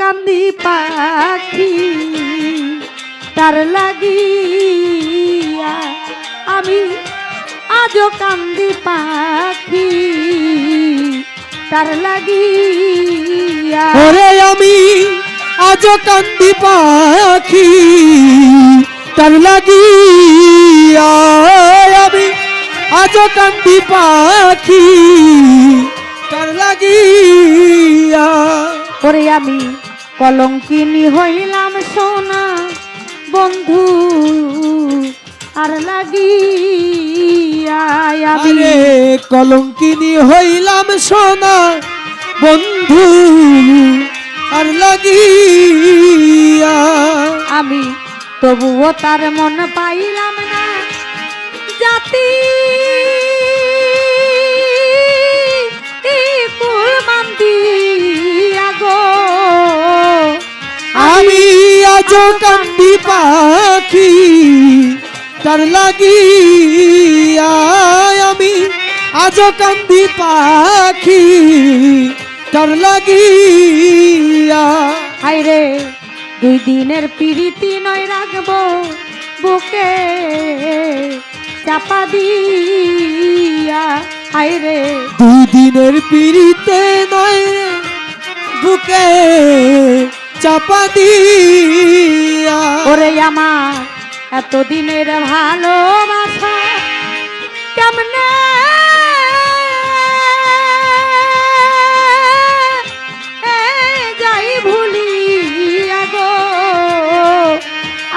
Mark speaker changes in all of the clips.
Speaker 1: কান্দি পাখি, তার লাগিয়া আমি আজও কান্দি পাখি, তার লাগিয়া
Speaker 2: ওরে আমি আজ কান্দি পাখি, তার লাগিয়া আমি আজ কান্দি পাখি, তার লাগিয়া
Speaker 1: ওরে আমি কলঙ্কিনী হইলাম সোনা। বন্ধু আর আমি
Speaker 2: আরে কলঙ্কিনী হইলাম সোনা। বন্ধু আর লাগিয়া।
Speaker 1: আমি তবুও তার মন পাইলাম না। জাতি
Speaker 2: আজ কান্দি পাখি তার লাগিয়া আমি আজ কান্দি পাখি তার লাগিয়া।
Speaker 1: হাইরে দুই দিনের পিরিতি নয় রাখব বুকে চাপা দিয়া। হাইরে
Speaker 2: দুই দিনের পিড়িতে নয় রে, বুকে চাপা দিয়া।
Speaker 1: ওরে আমার এতদিনের ভালোবাসা কেমনে? যাই ভুলি গো।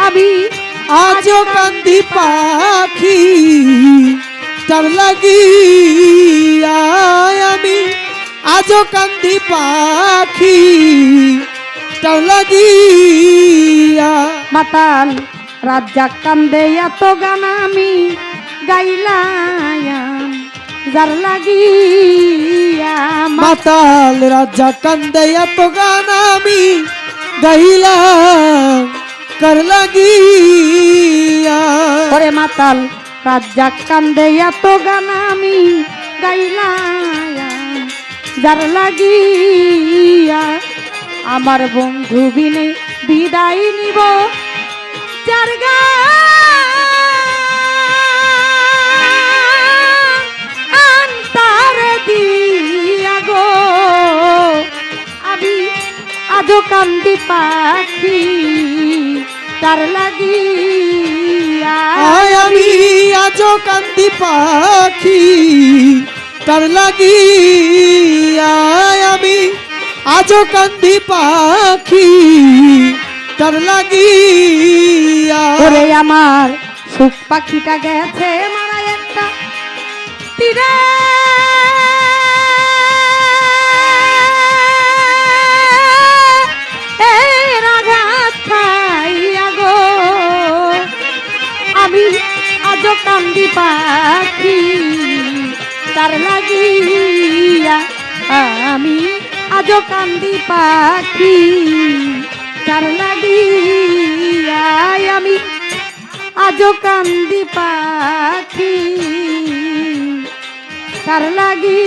Speaker 1: আমি
Speaker 2: আজ কান্দি পাখি তার লাগিয়া আমি আজ কান্দি পাখি। লাগিয়া।
Speaker 1: মাতাল রাজ্জাক কান্দে এত গান আমি গাইলাম যার লাগিয়া
Speaker 2: মাতাল রাজা কান্দে এত গান আমি গাইলাম কর লাগিয়া।
Speaker 1: ওরে মাতাল রাজ্জাক কান্দে এত গান আমি গাইলাম যার লাগিয়া আমার বন্ধু বিনে বিদায় নিব। যার আজও কান্দি পাখি, তার
Speaker 2: লাগি আমি আজ কান্দি পাখি, তার লাগিয়া। আমি আজ কান্দি পাখি তার লাগিয়া
Speaker 1: ওরে আমার সুখ পাখিটা গেছে মারা একটা তীরে। আমি আজও কান্দি পাখি, তার লাগিয়া আমি আজও কান্দি পাখি তার লাগিয়া আমি আজো কান্দি পাখি তার লাগি